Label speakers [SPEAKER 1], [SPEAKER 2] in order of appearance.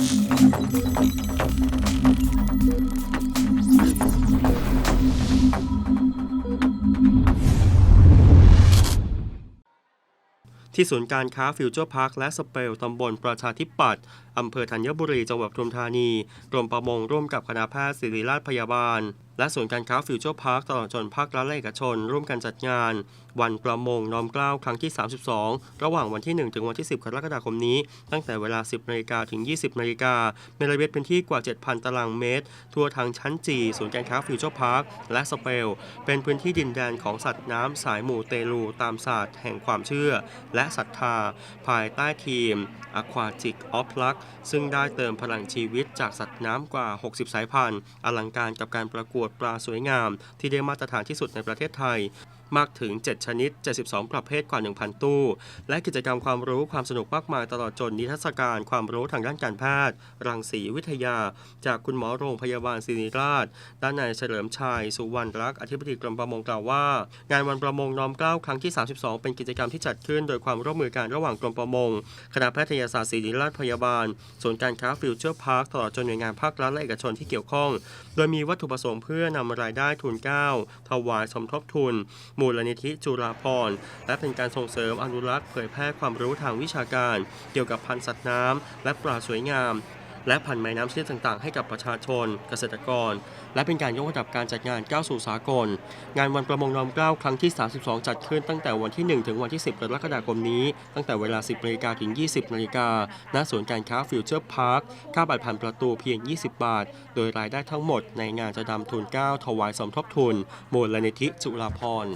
[SPEAKER 1] ที่ศูนย์การค้าฟิวเจอร์พาร์คและสเปลตำบลประชาธิปัตย์อำเภอธัญบุรีจังหวัดปทุมธานี กรมประมงร่วมกับคณะแพทย์ศิริราชพยาบาล และศูนย์การค้าฟิวเจอร์พาร์คตลอดจนภาครัฐและเอกชน ร่วมกันจัดงาน วันประมงน้อมเกล้าครั้งที่ 32 ระหว่างวันที่ 1 ถึงวันที่ 10 กรกฎาคมนี้ ตั้งแต่เวลา 10นาฬิกาถึง 20นาฬิกาในระเบียบพื้นที่กว่า 7,000 ตารางเมตร ทั่วทางชั้นจีศูนย์การค้าฟิวเจอร์พาร์คและสเปล เป็นพื้นที่ดินแดนของสัตว์น้ำสายหมู่เตลูตามศาสตร์แห่งความเชื่อ และศรัทธา ภายใต้ทีม Aquatic of Luck ซึ่งได้เติมพลังชีวิตจากสัตว์น้ำกว่า 60 สายพันธุ์ อลังการกับการประกวดปลาสวยงาม ที่ได้มาตรฐานที่สุดในประเทศไทย มากถึง 7 ชนิด 72 ประเภทกว่า 1,000 ตู้ และกิจกรรมความรู้ความสนุกมากมายตลอดจนนิทรรศการความรู้ทางด้านการแพทย์ รังสีวิทยา จากคุณหมอโรงพยาบาลศิริราช ด้านนายเฉลิมชัย สุวรรณรักษ์อธิบดีกรมประมงกล่าวว่า งานวันประมงน้อมเกล้าครั้งที่ 32 เป็นกิจกรรมที่จัดขึ้น โดยความร่วมมือกันระหว่างกรมประมง คณะแพทยศาสตร์ศิริราชพยาบาลศูนการค้าฟิวเจอร์พาร์คตลอดจนหน่วยงานภาครัฐและเอกชนที่เกี่ยวข้อง โดยมีวัตถุประสงค์เพื่อนำรายได้ทุนเกล้าถวายสมทบทุนมูลนิธิจุฬาภรณ์และเป็นการส่งเสริมอนุรักษ์เผยแพร่ความรู้ทางวิชาการ เกี่ยวกับพันธุ์สัตว์น้ำและปลาสวยงามและพันธ์ไม้น้ำชนิดต่างๆ ให้กับประชาชน เกษตรกร และเป็นการยกระดับการจัดงานก้าวสู่สากล งานวันประมงน้อมเกล้าครั้งที่ 32 จัดขึ้นตั้งแต่วันที่ 1 ถึงวันที่ 10กรกฎาคมนี้ ตั้งแต่เวลา 10นาฬิกาถึง 20นาฬิกาณศูนย์การค้าฟิวเจอร์พาร์ค ค่าบัตรผ่านประตูเพียง 20 บาท โดยรายได้ทั้งหมดในงานจะนำทุนก้าถวายสมทบทุนมูลนิธิจุฬาภรณ์